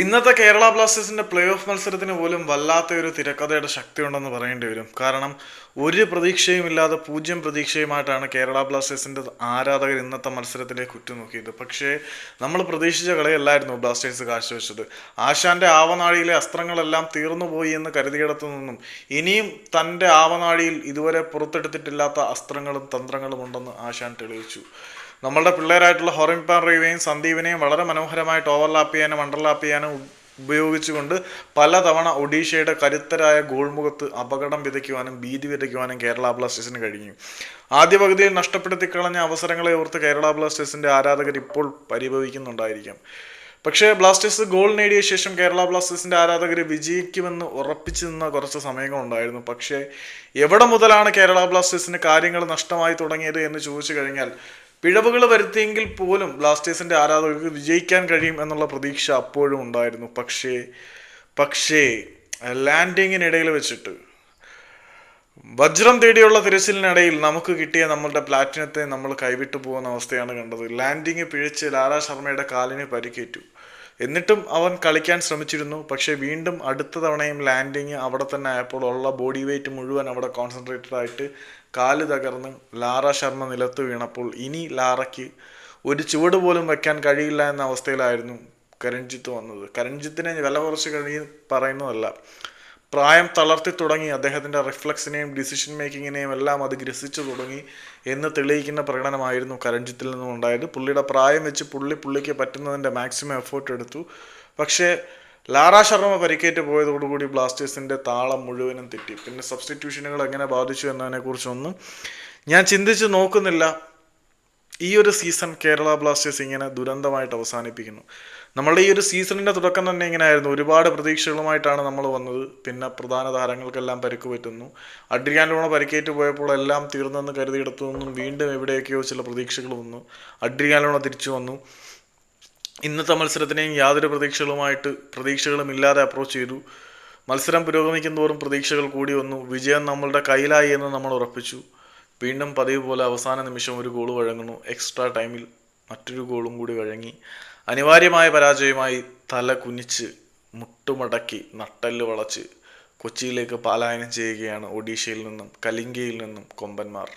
ഇന്നത്തെ കേരള ബ്ലാസ്റ്റേഴ്സിന്റെ play off മത്സരത്തിന് പോലും വല്ലാത്ത ഒരു തിരക്കഥയുടെ ശക്തി ഉണ്ടെന്ന് പറയേണ്ടി വരും. കാരണം ഒരു പ്രതീക്ഷയും ഇല്ലാതെ പൂജ്യം പ്രതീക്ഷയുമായിട്ടാണ് കേരള ബ്ലാസ്റ്റേഴ്സിന്റെ ആരാധകർ ഇന്നത്തെ മത്സരത്തിലേക്ക് ഉറ്റുനോക്കിയത്. പക്ഷേ നമ്മൾ പ്രതീക്ഷിച്ച കളിയല്ലായിരുന്നു ബ്ലാസ്റ്റേഴ്സ് കാഴ്ചവെച്ചത്. ആശാന്റെ ആവനാഴിയിലെ അസ്ത്രങ്ങളെല്ലാം തീർന്നുപോയി എന്ന് കരുതിയിടത്തു നിന്നും ഇനിയും തന്റെ ആവനാഴിയിൽ ഇതുവരെ പുറത്തെടുത്തിട്ടില്ലാത്ത അസ്ത്രങ്ങളും തന്ത്രങ്ങളും ഉണ്ടെന്ന് ആശാൻ തെളിയിച്ചു. നമ്മളുടെ പിള്ളേരായിട്ടുള്ള ഹൊറിംപാൻ റീവയും സന്ദീപിനെയും വളരെ മനോഹരമായിട്ട് ഓവർലാപ്പ് ചെയ്യാനും അണ്ടർലാപ്പ് ചെയ്യാനും ഉപയോഗിച്ചുകൊണ്ട് പലതവണ ഒഡീഷയുടെ കരുത്തരായ ഗോൾമുഖത്ത് അപകടം വിതയ്ക്കുവാനും ഭീതി വിതയ്ക്കുവാനും കേരള ബ്ലാസ്റ്റേഴ്സിന് കഴിഞ്ഞു. ആദ്യ പകുതിയിൽ നഷ്ടപ്പെടുത്തി കളഞ്ഞ അവസരങ്ങളെ ഓർത്ത് കേരള ബ്ലാസ്റ്റേഴ്സിന്റെ ആരാധകർ ഇപ്പോൾ പരിഭവിക്കുന്നുണ്ടായിരിക്കാം. പക്ഷേ ബ്ലാസ്റ്റേഴ്സ് ഗോൾ നേടിയ ശേഷം കേരള ബ്ലാസ്റ്റേഴ്സിന്റെ ആരാധകർ വിജയിക്കുമെന്ന് ഉറപ്പിച്ചു നിന്ന കുറച്ച് സമയങ്ങളുണ്ടായിരുന്നു പക്ഷേ എവിടെ മുതലാണ് കേരള ബ്ലാസ്റ്റേഴ്സിന് കാര്യങ്ങൾ നഷ്ടമായി തുടങ്ങിയത് എന്ന് ചോദിച്ചു കഴിഞ്ഞാൽ പിഴവുകൾ വരുത്തിയെങ്കിൽ പോലും ബ്ലാസ്റ്റേഴ്സിന്റെ ആരാധകർക്ക് വിജയിക്കാൻ കഴിയും എന്നുള്ള പ്രതീക്ഷ അപ്പോഴും ഉണ്ടായിരുന്നു. പക്ഷേ പക്ഷേ ലാൻഡിങ്ങിനിടയിൽ വെച്ചിട്ട് വജ്രം തേടിയുള്ള തിരച്ചിലിനിടയിൽ നമുക്ക് കിട്ടിയ നമ്മളുടെ പ്ലാറ്റിനത്തെ നമ്മൾ കൈവിട്ടു പോകുന്ന അവസ്ഥയാണ് കണ്ടത്. ലാൻഡിങ് പിഴച്ച് ലാലാ ശർമ്മയുടെ കാലിന് പരിക്കേറ്റു. എന്നിട്ടും അവൻ കളിക്കാൻ ശ്രമിച്ചിരുന്നു. പക്ഷേ വീണ്ടും അടുത്ത തവണയും ലാൻഡിങ് അവിടെ തന്നെ ആയപ്പോൾ ഉള്ള ബോഡി വെയിറ്റ് മുഴുവൻ അവിടെ കോൺസെൻട്രേറ്റഡ് ആയിട്ട് കാൽ തകർന്ന് ലാറ ശർമ്മ നിലത്ത് വീണപ്പോൾ ഇനി ലാറയ്ക്ക് ഒരു ചുവട് പോലും വെക്കാൻ കഴിയില്ല എന്ന അവസ്ഥയിലായിരുന്നു കരൺജിത്ത് വന്നത്. കരൺജിത്തിനെ വില കുറച്ച് കഴിഞ്ഞ് പറയുന്നതല്ല. പ്രായം തളർത്തി തുടങ്ങി അദ്ദേഹത്തിന്റെ റിഫ്ലക്സിനെയും ഡിസിഷൻ മേക്കിങ്ങിനെയും എല്ലാം അത് ഗ്രസിച്ചു തുടങ്ങി എന്ന് തെളിയിക്കുന്ന പ്രകടനമായിരുന്നു കരൺജിത്തിൽ നിന്നും ഉണ്ടായത്. പുള്ളിയുടെ പ്രായം വെച്ച് പുള്ളി പുള്ളിക്ക് പറ്റുന്നതിന്റെ മാക്സിമം എഫേർട്ട് എടുത്തു. പക്ഷേ ലാറ ശർമ്മ പരിക്കേറ്റ് പോയതോടുകൂടി ബ്ലാസ്റ്റേഴ്സിന്റെ താളം മുഴുവനും തെറ്റി. പിന്നെ സബ്സ്റ്റിറ്റ്യൂഷനുകൾ എങ്ങനെ ബാധിച്ചു എന്നതിനെക്കുറിച്ചൊന്നും ഞാൻ ചിന്തിച്ച് നോക്കുന്നില്ല. ഈ ഒരു സീസൺ കേരള ബ്ലാസ്റ്റേഴ്സ് ഇങ്ങനെ ദുരന്തമായിട്ട് അവസാനിപ്പിക്കുന്നു. നമ്മളുടെ ഈ ഒരു സീസണിന്റെ തുടക്കം തന്നെ ഇങ്ങനെയായിരുന്നു. ഒരുപാട് പ്രതീക്ഷകളുമായിട്ടാണ് നമ്മൾ വന്നത്. പിന്നെ പ്രധാന താരങ്ങൾക്കെല്ലാം പരിക്ക് പറ്റുന്നു അഡ്രിയാൻ ലൂണ പരിക്കേറ്റ് പോയപ്പോൾ എല്ലാം തീർന്നെന്ന് കരുതിയിടത്തു നിന്നും വീണ്ടും എവിടെയൊക്കെയോ ചില പ്രതീക്ഷകൾ വന്നു. അഡ്രിയാൻ ലൂണ തിരിച്ചു വന്നു. ഇന്നത്തെ മത്സരത്തിനെയും യാതൊരു പ്രതീക്ഷകളുമായിട്ട് പ്രതീക്ഷകളും ഇല്ലാതെ അപ്രോച്ച് ചെയ്തു. മത്സരം പുരോഗമിക്കുന്നതോറും പ്രതീക്ഷകൾ കൂടി വന്നു. വിജയം നമ്മളുടെ കയ്യിലായി എന്ന് നമ്മൾ ഉറപ്പിച്ചു. വീണ്ടും പതിവ് പോലെ അവസാന നിമിഷം ഒരു ഗോൾ വഴങ്ങുന്നു. എക്സ്ട്രാ ടൈമിൽ മറ്റൊരു ഗോളും കൂടി വഴങ്ങി. അനിവാര്യമായ പരാജയമായി തല കുനിച്ച് മുട്ടുമടക്കി നട്ടൽ വളച്ച് കൊച്ചിയിലേക്ക് പലായനം ചെയ്യുകയാണ് ഒഡീഷയിൽ നിന്നും കലിംഗയിൽ നിന്നും കൊമ്പന്മാർ.